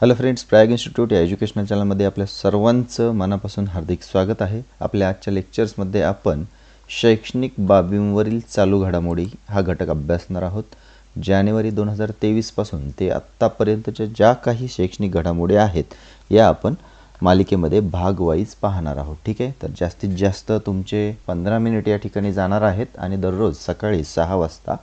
Hello friends Prayag institute या educational चॅनलमध्ये आपल्या सर्वांचं मनापासून हार्दिक स्वागत आहे. आपल्या आजच्या लेक्चर्समध्ये आपण शैक्षणिक बाबींवरील चालू घडामोडी हा घटक अभ्यासणार आहोत. जानेवारी दोन हजार तेवीसपासून ते आत्तापर्यंतच्या ज्या काही शैक्षणिक घडामोडी आहेत या आपण मालिकेमध्ये भागवाईज पाहणार आहोत. ठीक आहे? तर जास्तीत जास्त तुमचे पंधरा मिनिट या ठिकाणी जाणार आहेत आणि दररोज सकाळी सहा वाजता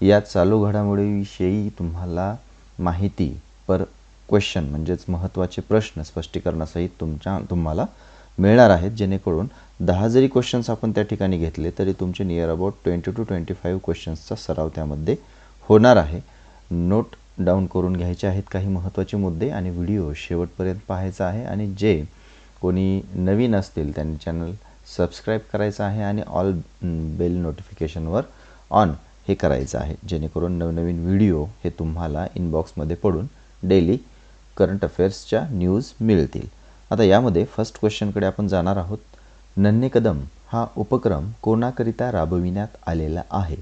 या चालू घडामोडीविषयी तुम्हाला माहिती पर क्वेश्चन म्हणजेच महत्त्वाचे प्रश्न स्पष्टीकरणासहित तुमच्या तुम्हाला मिळणार आहेत. जेणेकरून दहा जरी क्वेश्चन्स आपण त्या ठिकाणी घेतले तरी तुमचे near about twenty two twenty five क्वेश्चन्सचा सराव त्यामध्ये होणार आहे. नोट डाऊन करून घ्यायचे आहेत काही महत्त्वाचे मुद्दे आणि व्हिडिओ शेवटपर्यंत पाहायचा आहे आणि जे कोणी नवीन असतील त्यांनी चॅनल सबस्क्राईब करायचं आहे आणि ऑल बेल नोटिफिकेशनवर ऑन हे करायचं आहे. जेणेकरून नवनवीन व्हिडिओ हे तुम्हाला इनबॉक्समध्ये पडून डेली करंट अफेअर्सच्या न्यूज मिळतील. आता यामध्ये फर्स्ट क्वेश्चनकडे आपण जाणार आहोत. नन्हे कदम हा उपक्रम कोणाकरिता राबविण्यात आलेला आहे?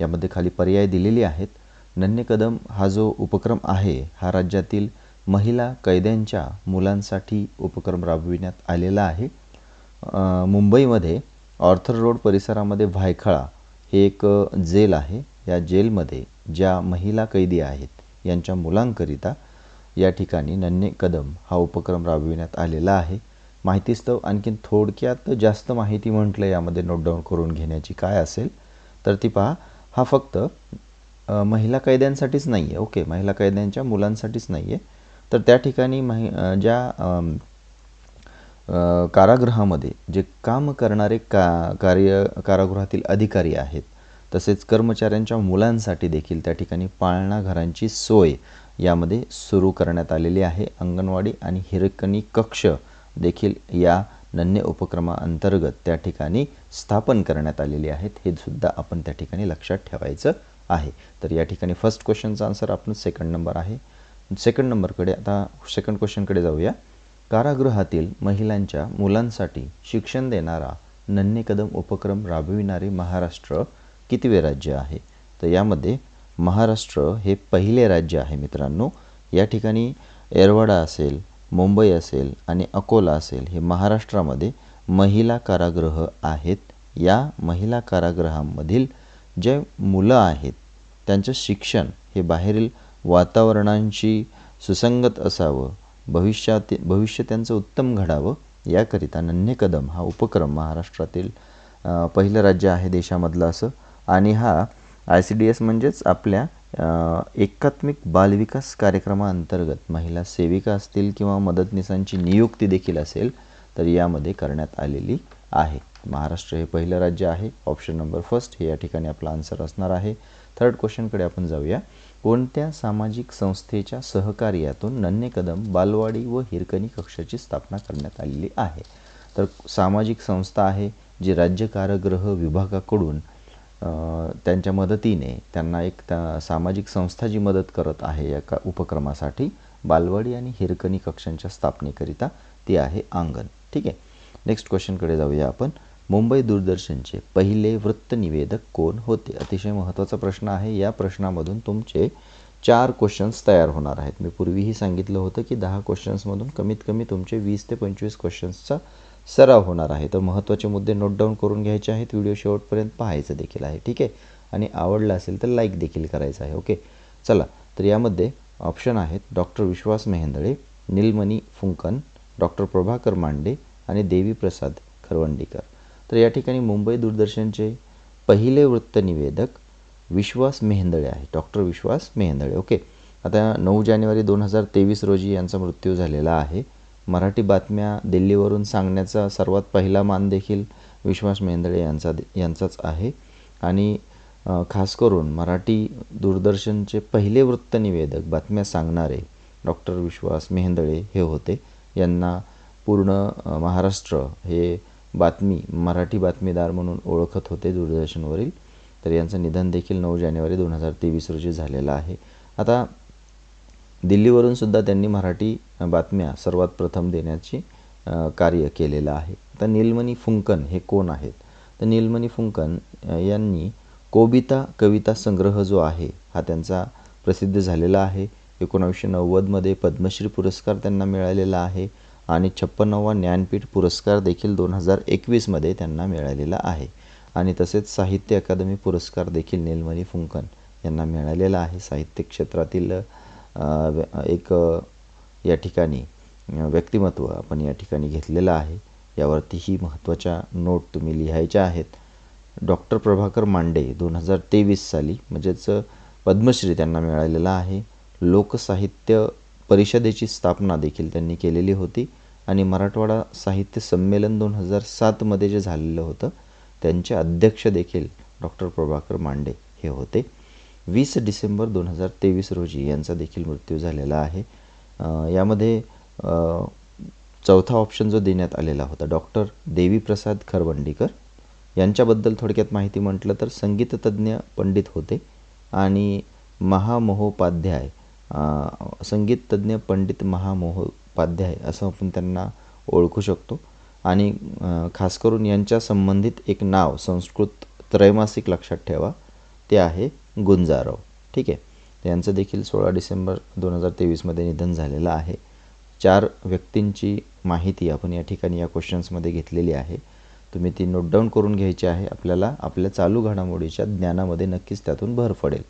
यामध्ये खाली पर्याय दिलेले आहेत. नन्हे कदम हा जो उपक्रम आहे हा राज्यातील महिला कैद्यांच्या मुलांसाठी उपक्रम राबविण्यात आलेला आहे. मुंबईमध्ये ऑर्थर रोड परिसरामध्ये वायखळा हे एक जेल आहे. या जेलमध्ये ज्या महिला कैदी आहेत यांच्या मुलांकरिता या ठिकाणी नन्हे कदम हा उपक्रम राबविण्यात आलेला आहे. माहितीस्तव आणखीन थोडक्यात जास्त माहिती म्हटलं यामध्ये नोट डाऊन करून घेण्याची काय असेल तर ती पहा हा फक्त महिला कैद्यांसाठीच नाही आहे ओके महिला कैद्यांच्या मुलांसाठीच नाही आहे तर त्या ठिकाणी महि ज्या कारागृहामध्ये जे काम करणारे का कार्य कारागृहातील अधिकारी आहेत तसेच कर्मचाऱ्यांच्या मुलांसाठी देखील त्या ठिकाणी पाळणा घरांची सोय यामध्ये सुरू करण्यात आलेली आहे. अंगणवाडी आणि हिरकणी कक्ष देखील या नन्य उपक्रमाअंतर्गत त्या ठिकाणी स्थापन करण्यात आलेली आहेत. हे सुद्धा आपण त्या ठिकाणी लक्षात ठेवायचं आहे. तर या ठिकाणी फर्स्ट क्वेश्चनचा आन्सर आपण सेकंड नंबर आहे. सेकंड नंबरकडे आता सेकंड क्वेश्चनकडे जाऊया. कारागृहातील महिलांच्या मुलांसाठी शिक्षण देणारा नन्हे कदम उपक्रम राबविणारे महाराष्ट्र कितवे राज्य आहे? तर यामध्ये महाराष्ट्र हे पहिले राज्य आहे मित्रांनो. या ठिकाणी एरवाडा असेल मुंबई असेल आणि अकोला असेल हे महाराष्ट्रामध्ये महिला कारागृह आहेत. या महिला कारागृहामधील जे मुलं आहेत त्यांचं शिक्षण हे बाहेरील वातावरणांशी सुसंगत असावं भविष्यात भविष्य त्यांचं उत्तम घडावं याकरिता नन्हे कदम हा उपक्रम महाराष्ट्रातील पहिलं राज्य आहे देशामधलं असं. आणि हा आय सी डी एस म्हणजेच आपल्या एकात्मिक बालविकास कार्यक्रमाअंतर्गत महिला सेविका असतील किंवा मदतनीसांची नियुक्ती देखील असेल तर यामध्ये करण्यात आलेली आहे. महाराष्ट्र हे पहिलं राज्य आहे. ऑप्शन नंबर फर्स्ट हे या ठिकाणी आपला आन्सर असणार आहे. थर्ड क्वेश्चनकडे आपण जाऊया. कोणत्या सामाजिक संस्थेच्या सहकार्यातून नन्हे कदम बालवाडी व हिरकणी कक्षाची स्थापना करण्यात आलेली आहे? तर सामाजिक संस्था आहे जी राज्य कारागृह विभागाकडून त्यांच्या मदतीने त्यांना एक त्या सामाजिक संस्था जी मदत करत आहे या का उपक्रमासाठी बालवाडी आणि हिरकणी कक्षांच्या स्थापनेकरिता ती आहे अंगण ठीक आहे? नेक्स्ट क्वेश्चनकडे जाऊया आपण. मुंबई दूरदर्शनचे पहिले वृत्तनिवेदक कोण होते? अतिशय महत्त्वाचा प्रश्न आहे. या प्रश्नामधून तुमचे चार क्वेश्चन्स तयार होणार आहेत. मी पूर्वीही सांगितलं होतं की दहा क्वेश्चन्समधून कमीत कमी तुमचे वीस ते पंचवीस क्वेश्चन्सचा सराव होणार आहे. तर महत्त्वाचे मुद्दे नोट डाऊन करून घ्यायचे आहेत. व्हिडिओ शेवटपर्यंत पाहायचं देखील आहे. ठीक आहे? आणि आवडलं असेल तर लाईक देखील करायचं आहे. ओके चला तर यामध्ये ऑप्शन आहेत. डॉक्टर विश्वास मेहेंदळे नीलमणी फुंकन डॉक्टर प्रभाकर मांडे आणि देवीप्रसाद खरवंडीकर. तर या ठिकाणी मुंबई दूरदर्शनचे पहिले वृत्तनिवेदक विश्वास मेहेंदळे आहे डॉक्टर विश्वास मेहेंदळे. ओके आता नऊ जानेवारी दोन हजार तेवीस रोजी यांचा मृत्यू झालेला आहे. मराठी बातम्या दिल्लीवरून सांगण्याचा सर्वात पहिला मान देखील विश्वास मेंदळे यांचा यांचाच आहे. आणि खास करून मराठी दूरदर्शनचे पहिले वृत्तनिवेदक बातम्या सांगणारे डॉक्टर विश्वास मेहेंदळे हे होते. यांना पूर्ण महाराष्ट्र हे बातमी मराठी बातमीदार म्हणून ओळखत होते दूरदर्शनवरील. तर यांचं निधन देखील नऊ जानेवारी दोन हजार तेवीस रोजी झालेलं आहे. आता दिल्लीवरून सुद्धा त्यांनी मराठी बातम्या सर्वात प्रथम देण्याची कार्य केलेलं आहे. तर नीलमणी फुंकन हे कोण आहेत? तर नीलमणी फुंकन यांनी कोबिता कविता संग्रह जो आहे हा त्यांचा प्रसिद्ध झालेला आहे. एकोणावीसशे नव्वदमध्ये पद्मश्री पुरस्कार त्यांना मिळालेला आहे आणि छप्पन्नावा ज्ञानपीठ पुरस्कार देखील दोन हजार एकवीसमध्ये त्यांना मिळालेला आहे. आणि तसेच साहित्य अकादमी पुरस्कार देखील नीलमणी फुंकन यांना मिळालेला आहे. साहित्य क्षेत्रातील एक या ठिकाणी व्यक्तिमत्व आपण या ठिकाणी घेतलेलं आहे. यावरतीही महत्त्वाच्या नोट तुम्ही लिहायच्या आहेत. डॉक्टर प्रभाकर मांडे दोन हजार तेवीस साली म्हणजेच पद्मश्री त्यांना मिळालेला आहे. लोकसाहित्य परिषदेची स्थापना देखील त्यांनी केलेली होती. आणि मराठवाडा साहित्य संमेलन दोन हजार सातमध्ये जे झालेलं होतं त्यांचे अध्यक्ष देखील डॉक्टर प्रभाकर मांडे हे होते. वीस डिसेंबर दोन हजार तेवीस रोजी यांचा देखील मृत्यू झालेला आहे. यामध्ये चौथा ऑप्शन जो देण्यात आलेला होता डॉक्टर देवीप्रसाद खरवंडीकर यांच्याबद्दल थोडक्यात माहिती म्हटलं तर संगीततज्ज्ञ पंडित होते आणि महामहोपाध्याय संगीततज्ज्ञ पंडित महामहोपाध्याय असं आपण त्यांना ओळखू शकतो. आणि खास करून यांच्या संबंधित एक नाव संस्कृत त्रैमासिक लक्षात ठेवा. ते आहे गुंजाराव. ठीक आहे? यांचं देखील सोळा डिसेंबर दोन हजार तेवीसमध्ये निधन झालेलं आहे. चार व्यक्तींची माहिती आपण या ठिकाणी या क्वेश्चन्समध्ये घेतलेली आहे. तुम्ही ती नोट डाऊन करून घ्यायची आहे. आपल्याला आपल्या चालू घडामोडीच्या ज्ञानामध्ये नक्कीच त्यातून भर पडेल.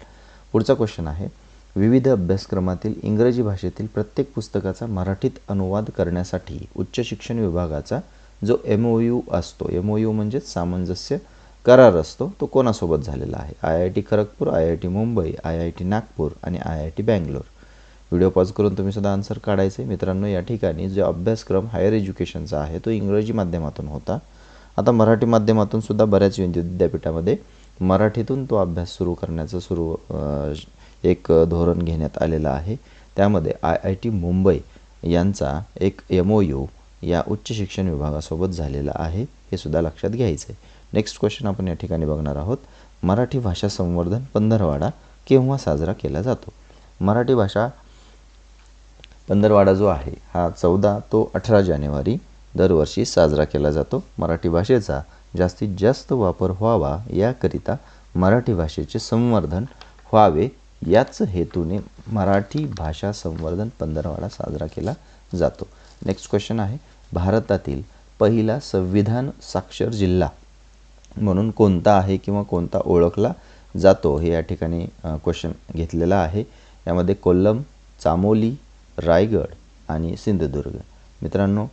पुढचा क्वेश्चन आहे. विविध अभ्यासक्रमातील इंग्रजी भाषेतील प्रत्येक पुस्तकाचा मराठीत अनुवाद करण्यासाठी उच्च शिक्षण विभागाचा जो एम ओ यू असतो एम ओ यू म्हणजेच सामंजस्य करार असतो तो कोणासोबत झालेला आहे? I I T Kharagpur I I T Mumbai I I T Nagpur आणि I I T Bangalore. Video pause करून तुम्ही सुद्धा आन्सर काढायचे. मित्रांनो या ठिकाणी जो अभ्यासक्रम हायर एज्युकेशनचा आहे तो इंग्रजी माध्यमातून होता. आता मराठी माध्यमातून सुद्धा बऱ्याच विद्यापीठामध्ये मराठीतून तो अभ्यास सुरू करण्याचं सुरू एक धोरण घेण्यात आलेलं आहे. त्यामध्ये आय आय टी मुंबई यांचा एक एम ओ यू या उच्च शिक्षण विभागासोबत झालेला आहे हे सुद्धा लक्षात घ्यायचं आहे नेक्स्ट क्वेश्चन आपण या ठिकाणी बघणार आहोत. मराठी भाषा संवर्धन पंधरवाडा केव्हा साजरा केला जातो? मराठी भाषा पंधरवाडा जो आहे हा चौदा तो अठरा जानेवारी दरवर्षी साजरा केला जातो. मराठी भाषेचा जास्तीत जास्त वापर व्हावा याकरिता मराठी भाषेचे संवर्धन व्हावे याच हेतूने मराठी भाषा संवर्धन पंधरवाडा साजरा केला जातो. नेक्स्ट क्वेश्चन आहे भारतातील पहिला संविधान साक्षर जिल्हा म्हणून कोणता आहे किंवा कोणता ओळखला जातो हे या ठिकाणी क्वेश्चन घेतलेला आहे. यामध्ये कोल्लम चामोली रायगड आणि सिंधुदुर्ग. मित्रांनो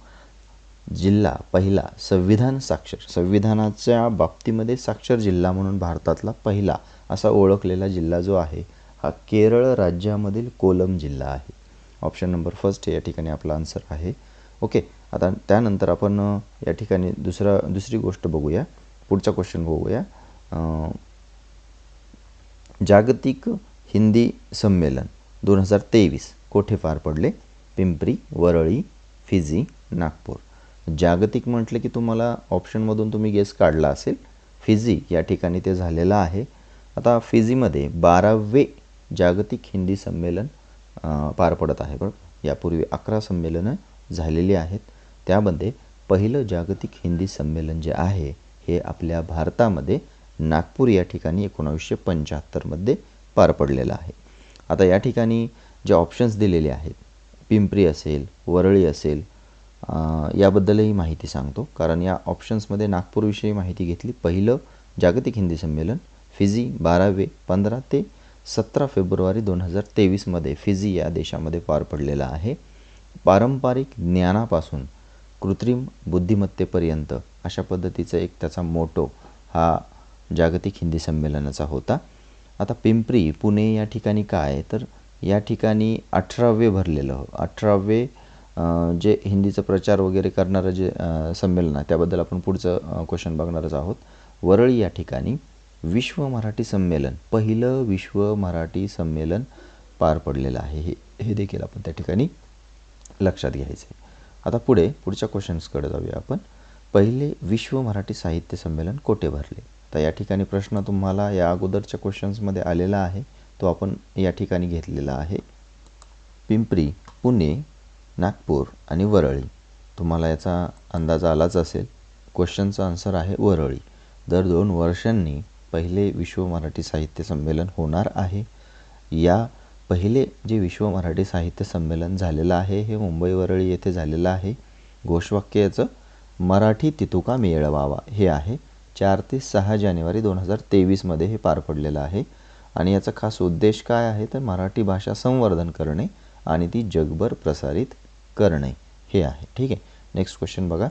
जिल्हा पहिला संविधान साक्षर संविधानाच्या बाबतीमध्ये साक्षर जिल्हा म्हणून भारतातला पहिला असा ओळखलेला जिल्हा जो आहे हा केरळ राज्यामधील कोलम जिल्हा आहे. ऑप्शन नंबर फर्स्ट या ठिकाणी आपला आन्सर आहे. ओके आता त्यानंतर आपण या ठिकाणी दुसरा दुसरी गोष्ट बघूया. पुढचा क्वेश्चन बघूया. जागतिक हिंदी संमेलन दोन हजार तेवीस कोठे पार पडले? पिंपरी वरळी फिजी नागपूर. जागतिक म्हटलं की तुम्हाला ऑप्शनमधून तुम्ही गेस काढला असेल. फिजी या ठिकाणी ते झालेलं आहे. आता फिजीमध्ये बारावे जागतिक हिंदी संमेलन पार पडत आहे. बरं यापूर्वी अकरा संमेलनं झालेली आहेत. त्यामध्ये पहिलं जागतिक हिंदी संमेलन जे आहे हे आपल्या भारतामध्ये नागपूर या ठिकाणी एकोणावीसशे पंच्याहत्तरमध्ये पार पडलेलं आहे. आता या ठिकाणी जे ऑप्शन्स दिलेले आहेत पिंपरी असेल वरळी असेल याबद्दलही माहिती सांगतो. कारण या ऑप्शन्समध्ये नागपूरविषयी माहिती घेतली पहिलं जागतिक हिंदी संमेलन फिजी बारावे पंधरा ते सतरा फेब्रुवारी दोन हजार तेवीसमध्ये फिजी या देशामध्ये पार पडलेला आहे. पारंपरिक ज्ञानापासून कृत्रिम बुद्धिमत्तेपर्यंत अशा पद्धतीचा एक त्याचा मोटो हा जागतिक हिंदी संमेलनाचा होता. आता पिंपरी पुणे या ठिकाणी काय? तर या ठिकाणी अठरावे भरलेलं अठरावे जे हिंदीचं प्रचार वगैरे करणारं जे संमेलन आहे त्याबद्दल आपण पुढचं क्वेश्चन बघणारच आहोत. वरळी या ठिकाणी विश्व मराठी संमेलन पहिलं विश्व मराठी संमेलन पार पडलेलं आहे. हे हे देखील आपण त्या ठिकाणी लक्षात घ्यायचं आहे आता पुढे पुढच्या क्वेश्चन्सकडे जाऊया आपण. पहिले विश्व मराठी साहित्य संमेलन कोठे भरले? तर या ठिकाणी प्रश्न तुम्हाला या अगोदरच्या क्वेश्चन्समध्ये आलेला आहे. तो आपण या ठिकाणी घेतलेला आहे. पिंपरी पुणे नागपूर आणि वरळी. तुम्हाला याचा अंदाज आलाच असेल. क्वेश्चनचा आन्सर आहे वरळी. दर दोन वर्षांनी पहिले विश्व मराठी साहित्य संमेलन होणार आहे. या पहिले जे विश्व मराठी साहित्य संमेलन झालेलं आहे हे मुंबई वरळी येथे झालेलं आहे. घोषवाक्य याचं मराठी तितुका मेळवावा. हे आहे. चार ते सहा जानेवारी दोन हजार तेवीसमध्ये हे पार पडलेलं आहे. आणि याचा खास उद्देश काय आहे? तर मराठी भाषा संवर्धन करणे आणि ती जगभर प्रसारित करणे. हे आहे. ठीक आहे? नेक्स्ट क्वेश्चन बघा.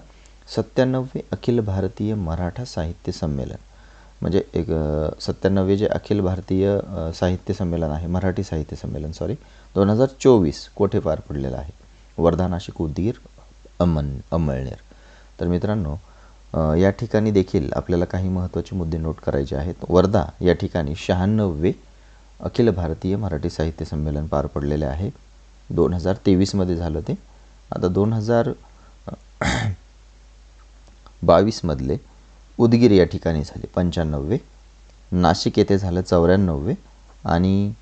सत्त्याण्णवे अखिल भारतीय मराठा साहित्य संमेलन. म्हणजे एक सत्त्याण्णवे जे अखिल भारतीय साहित्य संमेलन आहे मराठी साहित्य संमेलन सॉरी दोन हजार चोवीस कोठे पार पडलेलं आहे? वर्धा नाशिक उदगीर अमन अमळनेर. तर मित्रांनो या ठिकाणी देखील आपल्याला काही महत्त्वाचे मुद्दे नोट करायचे आहेत. वर्धा या ठिकाणी शहाण्णववे अखिल भारतीय मराठी साहित्य संमेलन पार पडलेले आहे. दोन हजार तेवीसमध्ये झालं ते. आता दोन हजार बावीसमधले उदगीर या ठिकाणी झाले. पंच्याण्णववे. नाशिक येथे झालं चौऱ्याण्णववे. आणि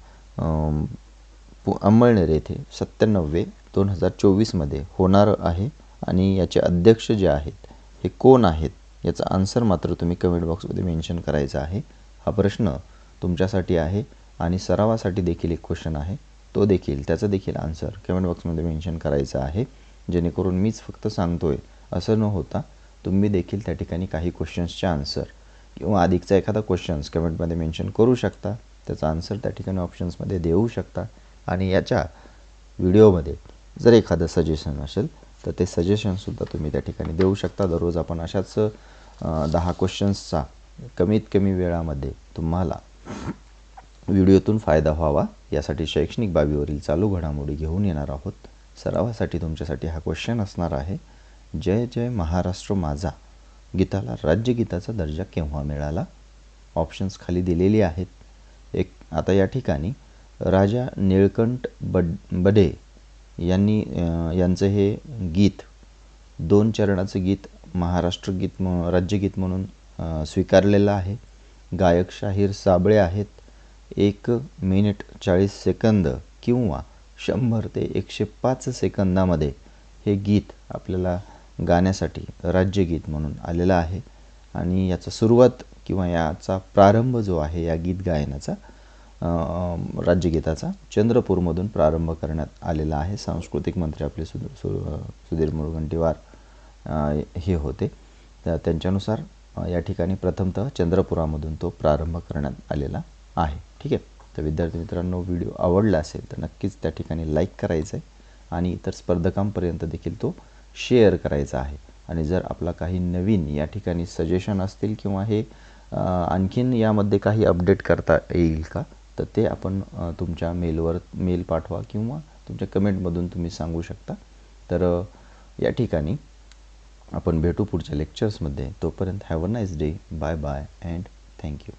पु अंमळनेर येथे सत्त्याण्णववे दोन हजार चोवीसमध्ये होणार आहे. आणि याचे अध्यक्ष जे आहेत हे कोण आहेत? याचा आन्सर मात्र तुम्ही कमेंट बॉक्समध्ये मेन्शन करायचा आहे. हा प्रश्न तुमच्यासाठी आहे आणि सरावासाठी देखील एक क्वेश्चन आहे. तो देखील त्याचा देखील आन्सर कमेंट बॉक्समध्ये मेन्शन करायचा आहे. जेणेकरून मीच फक्त सांगतोय असं न होता तुम्ही देखील त्या ठिकाणी काही क्वेश्चन्सचे आन्सर किंवा अधिकचा एखादा क्वेश्चन्स कमेंटमध्ये मेन्शन करू शकता. त्याचा आन्सर त्या ठिकाणी ऑप्शन्समध्ये देऊ शकता. आणि याच्या व्हिडिओमध्ये जर एखादं सजेशन असेल तर ते सजेशनसुद्धा तुम्ही त्या ठिकाणी देऊ शकता. दररोज आपण अशाच दहा क्वेश्चन्सचा कमीत कमी वेळामध्ये तुम्हाला व्हिडिओतून फायदा व्हावा. यासाठी शैक्षणिक बाबीवरील चालू घडामोडी घेऊन येणार आहोत. सरावासाठी तुमच्यासाठी हा क्वेश्चन असणार आहे. जय जय महाराष्ट्र माझा. गीताला राज्यगीताचा दर्जा केव्हा मिळाला? ऑप्शन्स खाली दिलेली आहेत. एक आता या ठिकाणी राजा निळकंठ बड बडे यांनी यांचं हे गीत दोन चरणाचं गीत महाराष्ट्र गीत म राज्यगीत म्हणून स्वीकारलेलं आहे. गायक शाहीर साबळे आहेत. एक मिनिट चाळीस सेकंद किंवा शंभर ते एकशे पाच सेकंदामध्ये हे गीत आपल्याला गाण्यासाठी राज्यगीत म्हणून आलेलं आहे. आणि याचा सुरुवात किंवा याचा प्रारंभ जो आहे या गीत गायनाचा राज्यगीताचा चंद्रपूरमधून प्रारंभ करण्यात आलेला आहे. सांस्कृतिक मंत्री आपले सुध सु सुधीर मुनगंटीवार हे होते. तर त्यांच्यानुसार या ठिकाणी प्रथमतः चंद्रपुरामधून तो प्रारंभ करण्यात आलेला आहे. ठीक आहे? तर विद्यार्थी मित्रांनो व्हिडिओ आवडला असेल तर नक्कीच त्या ठिकाणी लाईक करायचं आहे आणि इतर स्पर्धकांपर्यंत देखील तो शेअर करायचा आहे. आणि जर आपला काही नवीन या ठिकाणी सजेशन असतील किंवा हे आणखीन यामध्ये काही अपडेट करता येईल का? तर ते आपण तुमच्या मेलवर मेल पाठवा किंवा तुमच्या कमेंटमधून तुम्ही सांगू शकता. तर या ठिकाणी आपण भेटू पुढच्या लेक्चर्समध्ये तोपर्यंत have a nice day bye bye and thank you